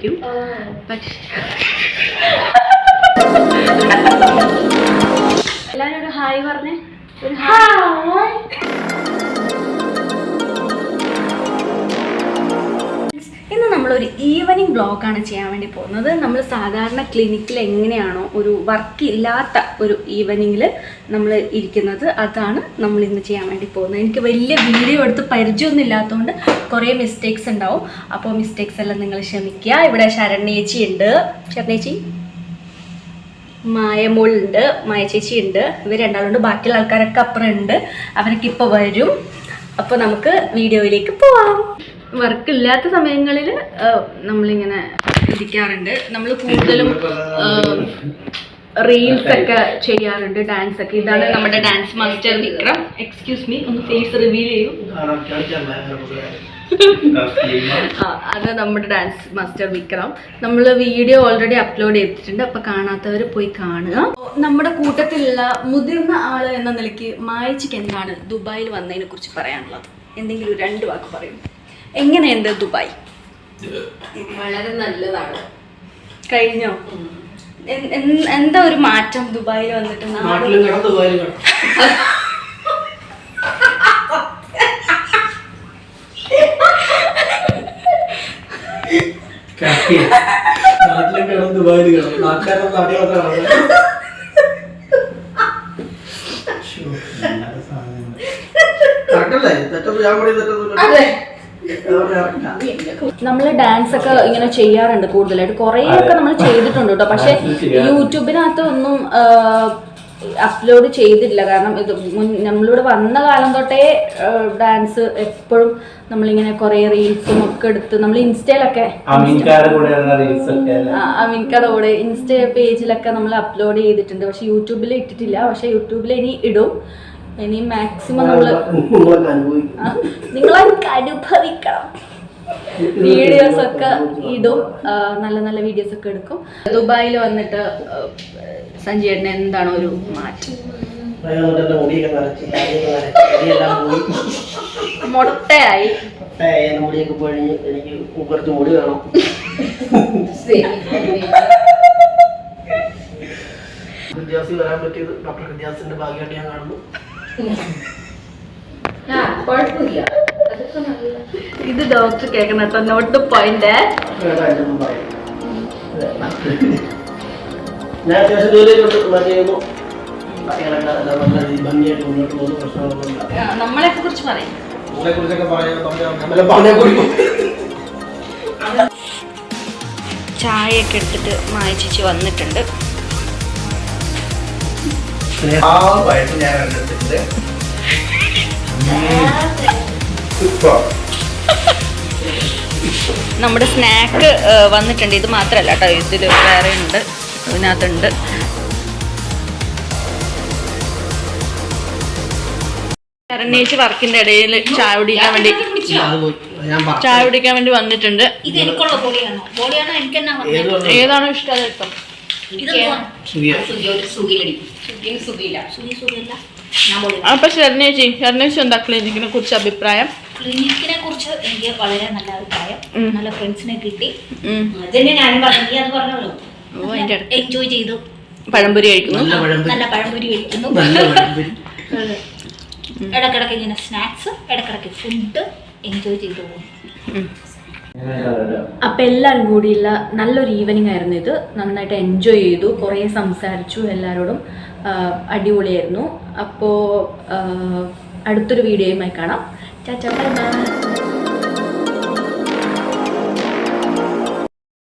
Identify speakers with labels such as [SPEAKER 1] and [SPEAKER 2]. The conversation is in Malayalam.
[SPEAKER 1] ആയിരിക്കും പക്ഷേ എല്ലാവരും നമ്മളൊരു ഈവനിങ് ബ്ലോഗാണ് ചെയ്യാൻ വേണ്ടി പോകുന്നത്. നമ്മൾ സാധാരണ ക്ലിനിക്കിൽ എങ്ങനെയാണോ ഒരു വർക്ക് ഇല്ലാത്ത ഒരു ഈവനിങ്ങിൽ നമ്മൾ ഇരിക്കുന്നത്. അതാണ് നമ്മൾ ഇന്ന് ചെയ്യാൻ വേണ്ടി പോകുന്നത്. എനിക്ക് വലിയ വീഡിയോ എടുത്ത് പരിചയമൊന്നും ഇല്ലാത്തതുകൊണ്ട് കുറേ മിസ്റ്റേക്സ് ഉണ്ടാവും. അപ്പോൾ മിസ്റ്റേക്സ് എല്ലാം നിങ്ങൾ ക്ഷമിക്കുക. ഇവിടെ ശരണ്യേച്ചി ഉണ്ട്. ശരണേച്ചി മായമോളുണ്ട് മായ ചേച്ചി ഉണ്ട്. ഇവർ രണ്ടാളുണ്ട് ബാക്കിയുള്ള ആൾക്കാരൊക്കെ അപ്പുറം ഉണ്ട്. അവരൊക്കെ ഇപ്പോൾ വരും. അപ്പോൾ നമുക്ക് വീഡിയോയിലേക്ക് പോവാം. വർക്ക് ഇല്ലാത്ത സമയങ്ങളിൽ നമ്മളിങ്ങനെ ഇരിക്കാറുണ്ട്. നമ്മൾ കൂടുതലും റീൽസ് ഒക്കെ ചെയ്യാറുണ്ട് ഡാൻസ് ഒക്കെ ഇതാണ് നമ്മുടെ dance master Vikram. Excuse me ഒന്ന് ഫേസ് റിവീൽ ചെയ്യൂ. അത് നമ്മുടെ ഡാൻസ് മാസ്റ്റർ വിക്രം. നമ്മൾ വീഡിയോ ഓൾറെഡി അപ്ലോഡ് ചെയ്തിട്ടുണ്ട് അപ്പൊ കാണാത്തവർ പോയി കാണുക. നമ്മുടെ കൂട്ടത്തിലുള്ള മുതിർന്ന ആൾ എന്ന നിലയ്ക്ക് മായച്ചിക്ക് എന്താണ് ദുബായിൽ വന്നതിനെ കുറിച്ച് പറയാനുള്ളത്? എന്തെങ്കിലും രണ്ട് വാക്ക് പറയും. എങ്ങനെയുണ്ട് ദുബായ്?
[SPEAKER 2] വളരെ നല്ലതാണ്.
[SPEAKER 1] കഴിഞ്ഞോ? എന്താ ഒരു മാറ്റം ദുബായിൽ വന്നിട്ട്
[SPEAKER 3] നാട്ടിലും നാട്ടിലും നാട്ടിൽ മാത്രം ഞാൻ പറയും
[SPEAKER 2] അതെ.
[SPEAKER 1] നമ്മൾ ഡാൻസ് ഒക്കെ ഇങ്ങനെ ചെയ്യാറുണ്ട് കൂടുതലായിട്ട്. കുറേ ഒക്കെ നമ്മൾ ചെയ്തിട്ടുണ്ട് കേട്ടോ. പക്ഷെ യൂട്യൂബിനകത്ത് ഒന്നും അപ്ലോഡ് ചെയ്തിട്ടില്ല. കാരണം ഇത് നമ്മളിവിടെ വന്ന കാലം തൊട്ടേ ഡാൻസ് എപ്പോഴും നമ്മളിങ്ങനെ കുറേ റീൽസും ഒക്കെ എടുത്ത് നമ്മൾ ഇൻസ്റ്റയിലൊക്കെ
[SPEAKER 4] അമിൻകാരുടെ
[SPEAKER 1] കൂടെ ഇൻസ്റ്റ പേജിലൊക്കെ നമ്മൾ അപ്ലോഡ് ചെയ്തിട്ടുണ്ട്. പക്ഷെ യൂട്യൂബിൽ ഇട്ടിട്ടില്ല. പക്ഷെ യൂട്യൂബിൽ ഇനി ഇടും. ഇനി മാക്സിമം നമ്മൾ
[SPEAKER 3] നിങ്ങളൊക്കെ
[SPEAKER 1] അനുഭവിക്കണം. വീഡിയോസ് ഒക്കെ ഇടും നല്ല നല്ല വീഡിയോസ് ഒക്കെ എടുക്കും. ദുബായിൽ വന്നിട്ട് ആ, സഞ്ജയേട്ടന് എന്താണ് ഒരു മാറ്റം? മുട്ടയായി.
[SPEAKER 3] മുടിയൊക്കെ പൊഴിഞ്ഞ് എനിക്ക് കുറച്ച് മുടി വേണം. വിദ്യാസി വരാൻ പറ്റിയത് ഡോക്ടർ വിദ്യാസിന്റെ ഭാഗ്യമായിട്ട് ഞാൻ കാണുന്നു.
[SPEAKER 2] കുഴപ്പമില്ല.
[SPEAKER 1] ഇത് ഡോക്ടർ കേൾക്കണം കേട്ടോ. നോട്ട് പോയിന്റ്
[SPEAKER 3] ഞാൻ അത്യാവശ്യം ജോലിയൊക്കെ രീതിയിൽ ഭംഗിയായിട്ട് മുന്നോട്ട് പോകുന്നു. പ്രശ്നങ്ങളൊന്നുമില്ല.
[SPEAKER 1] നമ്മളെ കുറിച്ച് പറയും.
[SPEAKER 3] കുറിച്ചൊക്കെ കുടിക്കും
[SPEAKER 1] ചായയൊക്കെ എടുത്തിട്ട് മായച്ചിച്ച് വന്നിട്ടുണ്ട്.
[SPEAKER 4] സ്നേഹമായിട്ട് ഞാൻ കണ്ടിട്ടുണ്ട്
[SPEAKER 1] നമ്മുടെ സ്നാക്ക് വന്നിട്ടുണ്ട്. ഇത് മാത്രമല്ല കേട്ടോ ഇതിൽ വേറെ ഉണ്ട്. ഇതിനകത്തുണ്ട് കരണേച്ച് വർക്കിന്റെ ഇടയിൽ ചായ കുടിക്കാൻ വേണ്ടി ചായ കുടിക്കാൻ വേണ്ടി വന്നിട്ടുണ്ട്. ഏതാണോ ഇഷ്ടം അത് അപ്പൊ ശരണേച്ചി ശരണേച്ചി എന്താ? ക്ലിനിക്കിനെ കുറിച്ച് അഭിപ്രായം?
[SPEAKER 2] ക്ലിനിക്കിനെ കുറിച്ച് എനിക്ക് വളരെ നല്ല അഭിപ്രായം. നല്ല ഫ്രണ്ട്സിനെ കിട്ടി. അതന്നെ ഞാനും പറഞ്ഞു അത്
[SPEAKER 1] പറഞ്ഞോളൂ.
[SPEAKER 2] എൻജോയ് ചെയ്തു.
[SPEAKER 1] പഴംപൊരി കഴിക്കുന്നു.
[SPEAKER 3] നല്ല
[SPEAKER 2] പഴംപൊരി. കഴിക്കുന്നു. ഇടക്കിടക്ക് ഇങ്ങനെ സ്നാക്സ് ഇടക്കിടക്ക് ഫുഡ് എൻജോയ് ചെയ്തു. പോകും
[SPEAKER 1] അപ്പം എല്ലാവരും കൂടിയുള്ള നല്ലൊരു ഈവനിങ് ആയിരുന്നു ഇത്. നന്നായിട്ട് എൻജോയ് ചെയ്തു. കുറേ സംസാരിച്ചു എല്ലാവരോടും. അടിപൊളിയായിരുന്നു. അപ്പോൾ അടുത്തൊരു വീഡിയോയുമായി കാണാം. ചാച്ചാ ബൈ ബൈ.